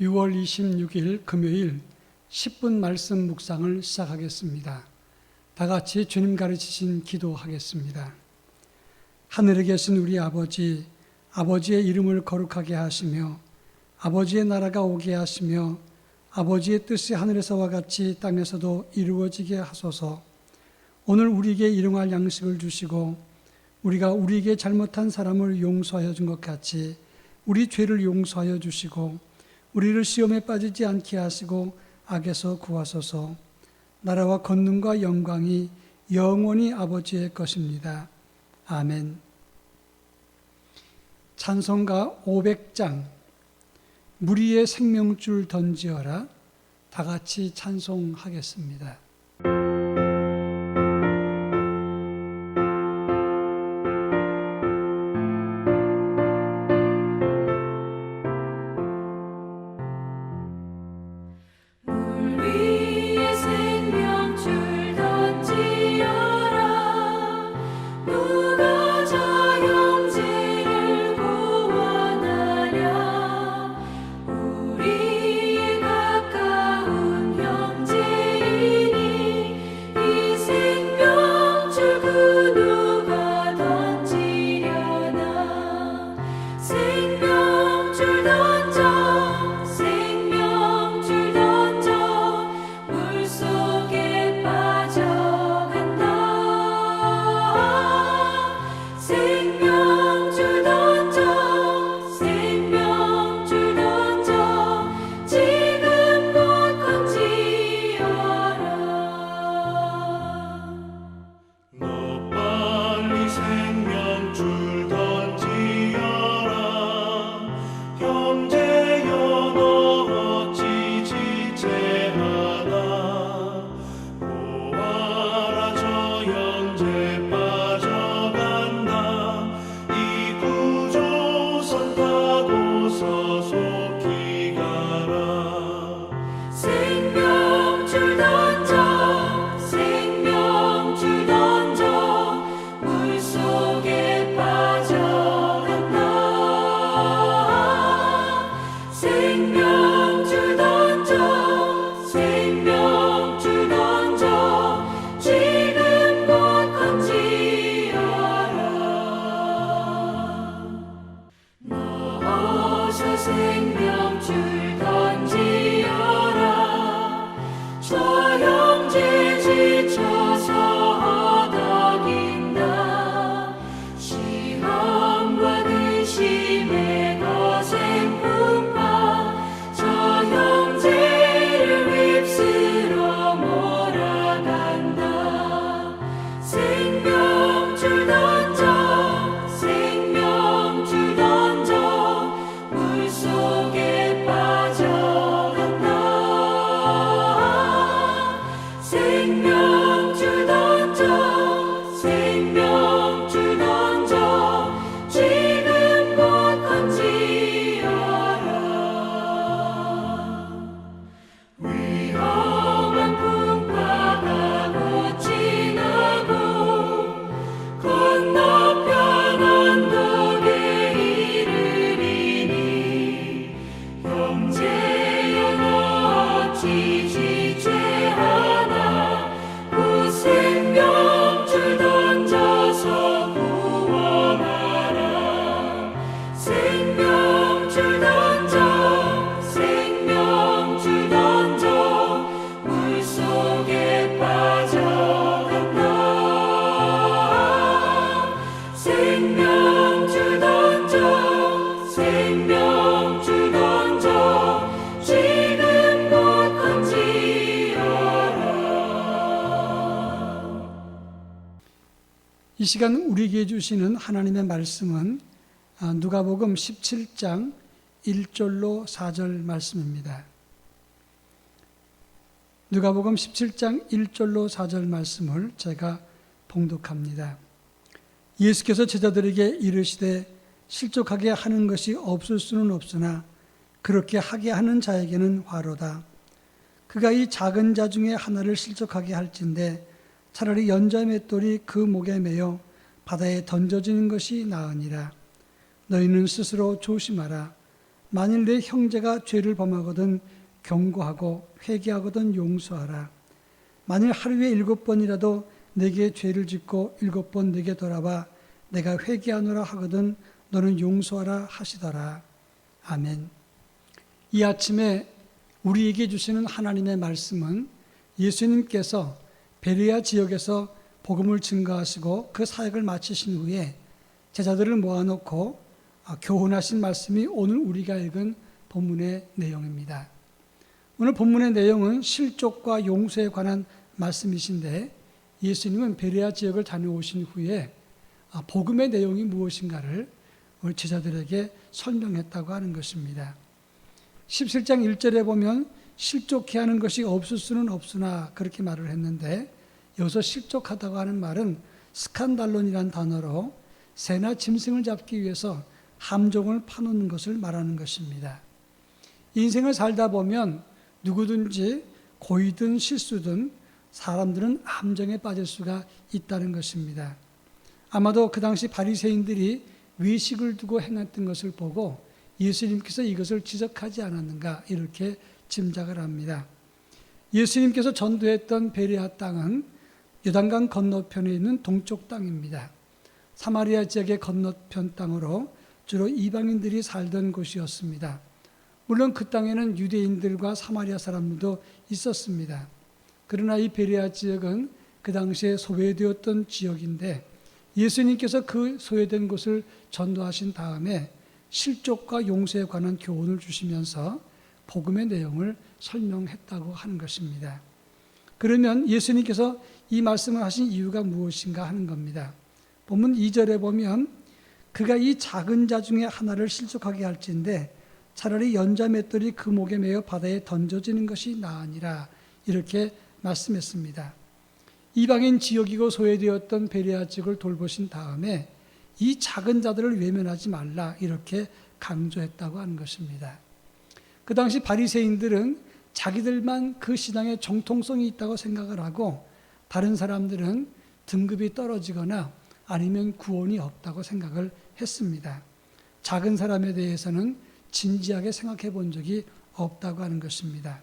6월 26일 금요일 10분 말씀 묵상을 시작하겠습니다. 다 같이 주님 가르치신 기도하겠습니다. 하늘에 계신 우리 아버지, 아버지의 이름을 거룩하게 하시며 아버지의 나라가 오게 하시며 아버지의 뜻이 하늘에서와 같이 땅에서도 이루어지게 하소서. 오늘 우리에게 일용할 양식을 주시고 우리가 우리에게 잘못한 사람을 용서하여 준 것 같이 우리 죄를 용서하여 주시고 우리를 시험에 빠지지 않게 하시고 악에서 구하소서. 나라와 권능과 영광이 영원히 아버지의 것입니다. 아멘. 찬송가 500장 무리의 생명줄 던지어라 다 같이 찬송하겠습니다. 생명줄 던 이 시간 우리에게 주시는 하나님의 말씀은 아, 누가복음 17장 1절로 4절 말씀입니다. 누가복음 17장 1절로 4절 말씀을 제가 봉독합니다. 예수께서 제자들에게 이르시되 실족하게 하는 것이 없을 수는 없으나 그렇게 하게 하는 자에게는 화로다. 그가 이 작은 자 중에 하나를 실족하게 할진대 차라리 연자 맷돌이 그 목에 매여 바다에 던져지는 것이 나으니라. 너희는 스스로 조심하라. 만일 내 형제가 죄를 범하거든 경고하고 회개하거든 용서하라. 만일 하루에 일곱 번이라도 내게 죄를 짓고 일곱 번 내게 돌아와 내가 회개하노라 하거든 너는 용서하라 하시더라. 아멘. 이 아침에 우리에게 주시는 하나님의 말씀은 예수님께서 베레아 지역에서 복음을 증거하시고 그 사역을 마치신 후에 제자들을 모아놓고 아, 교훈하신 말씀이 오늘 우리가 읽은 본문의 내용입니다. 오늘 본문의 내용은 실족과 용서에 관한 말씀이신데 예수님은 베레아 지역을 다녀오신 후에 아, 복음의 내용이 무엇인가를 우리 제자들에게 설명했다고 하는 것입니다. 17장 1절에 보면 실족해 하는 것이 없을 수는 없으나 그렇게 말을 했는데 여기서 실족하다고 하는 말은 스칸달론이란 단어로 새나 짐승을 잡기 위해서 함정을 파놓는 것을 말하는 것입니다. 인생을 살다 보면 누구든지 고의든 실수든 사람들은 함정에 빠질 수가 있다는 것입니다. 아마도 그 당시 바리새인들이 외식을 두고 행했던 것을 보고 예수님께서 이것을 지적하지 않았는가 이렇게 짐작을 합니다. 예수님께서 전도했던 베레아 땅은 요단강 건너편에 있는 동쪽 땅입니다. 사마리아 지역의 건너편 땅으로 주로 이방인들이 살던 곳이었습니다. 물론 그 땅에는 유대인들과 사마리아 사람들도 있었습니다. 그러나 이 베레아 지역은 그 당시에 소외되었던 지역인데 예수님께서 그 소외된 곳을 전도하신 다음에 실족과 용서에 관한 교훈을 주시면서 복음의 내용을 설명했다고 하는 것입니다. 그러면 예수님께서 이 말씀을 하신 이유가 무엇인가 하는 겁니다. 본문 2절에 보면 그가 이 작은 자 중에 하나를 실족하게 할진데 차라리 연자 맷돌이 그 목에 매어 바다에 던져지는 것이 나으니라 이렇게 말씀했습니다. 이방인 지역이고 소외되었던 베레아 지역을 돌보신 다음에 이 작은 자들을 외면하지 말라 이렇게 강조했다고 하는 것입니다. 그 당시 바리새인들은 자기들만 그 신앙에 정통성이 있다고 생각을 하고 다른 사람들은 등급이 떨어지거나 아니면 구원이 없다고 생각을 했습니다. 작은 사람에 대해서는 진지하게 생각해 본 적이 없다고 하는 것입니다.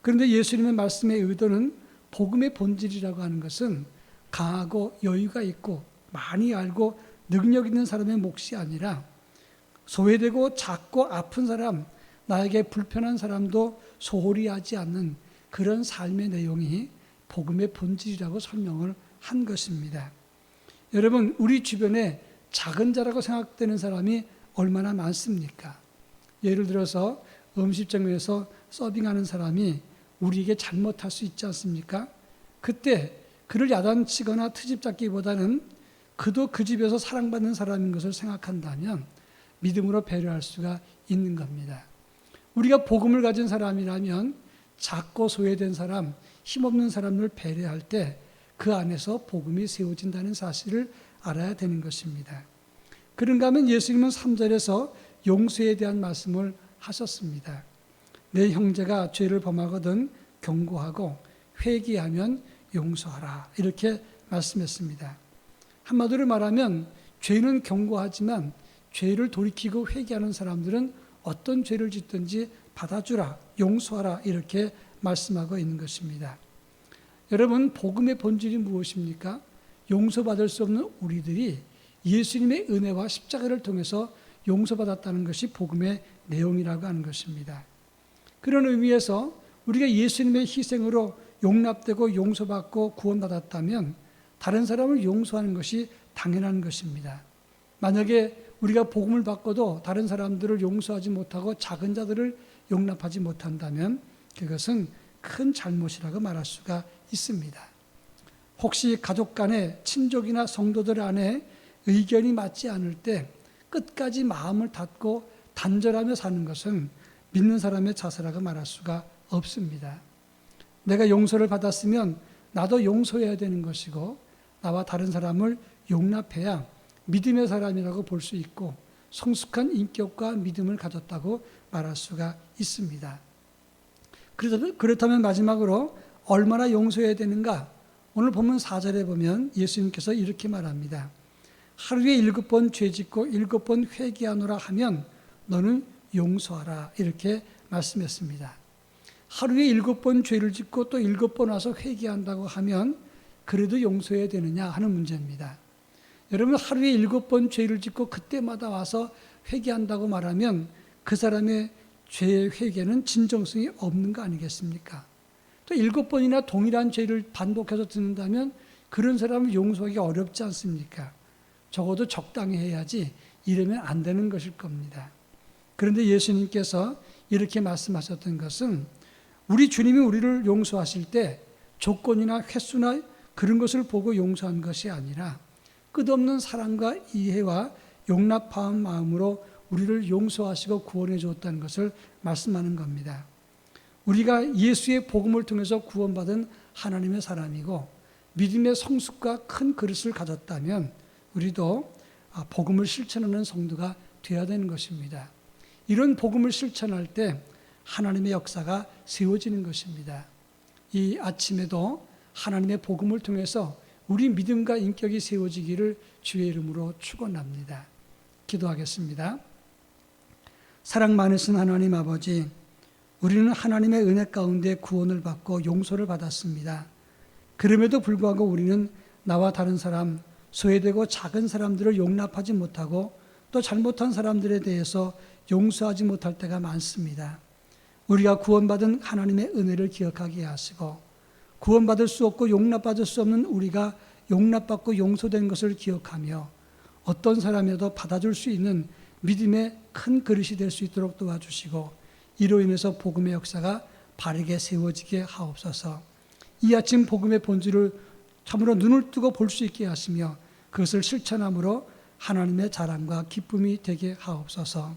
그런데 예수님의 말씀의 의도는 복음의 본질이라고 하는 것은 강하고 여유가 있고 많이 알고 능력 있는 사람의 몫이 아니라 소외되고 작고 아픈 사람, 나에게 불편한 사람도 소홀히 하지 않는 그런 삶의 내용이 복음의 본질이라고 설명을 한 것입니다. 여러분, 우리 주변에 작은 자라고 생각되는 사람이 얼마나 많습니까? 예를 들어서 음식점에서 서빙하는 사람이 우리에게 잘못할 수 있지 않습니까? 그때 그를 야단치거나 트집 잡기보다는 그도 그 집에서 사랑받는 사람인 것을 생각한다면 믿음으로 배려할 수가 있는 겁니다. 우리가 복음을 가진 사람이라면 작고 소외된 사람, 힘없는 사람을 배려할 때 그 안에서 복음이 세워진다는 사실을 알아야 되는 것입니다. 그런가 하면 예수님은 3절에서 용서에 대한 말씀을 하셨습니다. 내 형제가 죄를 범하거든 경고하고 회개하면 용서하라. 이렇게 말씀했습니다. 한마디로 말하면 죄는 경고하지만 죄를 돌이키고 회개하는 사람들은 어떤 죄를 짓든지 받아주라, 용서하라 이렇게 말씀하고 있는 것입니다. 여러분 복음의 본질이 무엇입니까? 용서받을 수 없는 우리들이 예수님의 은혜와 십자가를 통해서 용서받았다는 것이 복음의 내용이라고 하는 것입니다. 그런 의미에서 우리가 예수님의 희생으로 용납되고 용서받고 구원받았다면 다른 사람을 용서하는 것이 당연한 것입니다. 만약에 우리가 복음을 받고도 다른 사람들을 용서하지 못하고 작은 자들을 용납하지 못한다면 그것은 큰 잘못이라고 말할 수가 있습니다. 혹시 가족 간에 친족이나 성도들 안에 의견이 맞지 않을 때 끝까지 마음을 닫고 단절하며 사는 것은 믿는 사람의 자세라고 말할 수가 없습니다. 내가 용서를 받았으면 나도 용서해야 되는 것이고 나와 다른 사람을 용납해야 믿음의 사람이라고 볼 수 있고 성숙한 인격과 믿음을 가졌다고 말할 수가 있습니다. 그렇다면 마지막으로 얼마나 용서해야 되는가? 오늘 보면 4절에 보면 예수님께서 이렇게 말합니다. 하루에 일곱 번 죄짓고 일곱 번 회개하노라 하면 너는 용서하라 이렇게 말씀했습니다. 하루에 일곱 번 죄를 짓고 또 일곱 번 와서 회개한다고 하면 그래도 용서해야 되느냐 하는 문제입니다. 여러분 하루에 일곱 번 죄를 짓고 그때마다 와서 회개한다고 말하면 그 사람의 죄의 회개는 진정성이 없는 거 아니겠습니까? 또 일곱 번이나 동일한 죄를 반복해서 듣는다면 그런 사람을 용서하기 어렵지 않습니까? 적어도 적당히 해야지 이러면 안 되는 것일 겁니다. 그런데 예수님께서 이렇게 말씀하셨던 것은 우리 주님이 우리를 용서하실 때 조건이나 횟수나 그런 것을 보고 용서한 것이 아니라 끝없는 사랑과 이해와 용납한 마음으로 우리를 용서하시고 구원해 주었다는 것을 말씀하는 겁니다. 우리가 예수의 복음을 통해서 구원받은 하나님의 사람이고 믿음의 성숙과 큰 그릇을 가졌다면 우리도 아, 복음을 실천하는 성도가 되어야 되는 것입니다. 이런 복음을 실천할 때 하나님의 역사가 세워지는 것입니다. 이 아침에도 하나님의 복음을 통해서 우리 믿음과 인격이 세워지기를 주의 이름으로 축원합니다. 기도하겠습니다. 사랑 많으신 하나님 아버지, 우리는 하나님의 은혜 가운데 구원을 받고 용서를 받았습니다. 그럼에도 불구하고 우리는 나와 다른 사람, 소외되고 작은 사람들을 용납하지 못하고 또 잘못한 사람들에 대해서 용서하지 못할 때가 많습니다. 우리가 구원받은 하나님의 은혜를 기억하게 하시고 구원받을 수 없고 용납받을 수 없는 우리가 용납받고 용서된 것을 기억하며 어떤 사람이라도 받아줄 수 있는 믿음의 큰 그릇이 될 수 있도록 도와주시고 이로 인해서 복음의 역사가 바르게 세워지게 하옵소서. 이 아침 복음의 본질을 참으로 눈을 뜨고 볼 수 있게 하시며 그것을 실천함으로 하나님의 자랑과 기쁨이 되게 하옵소서.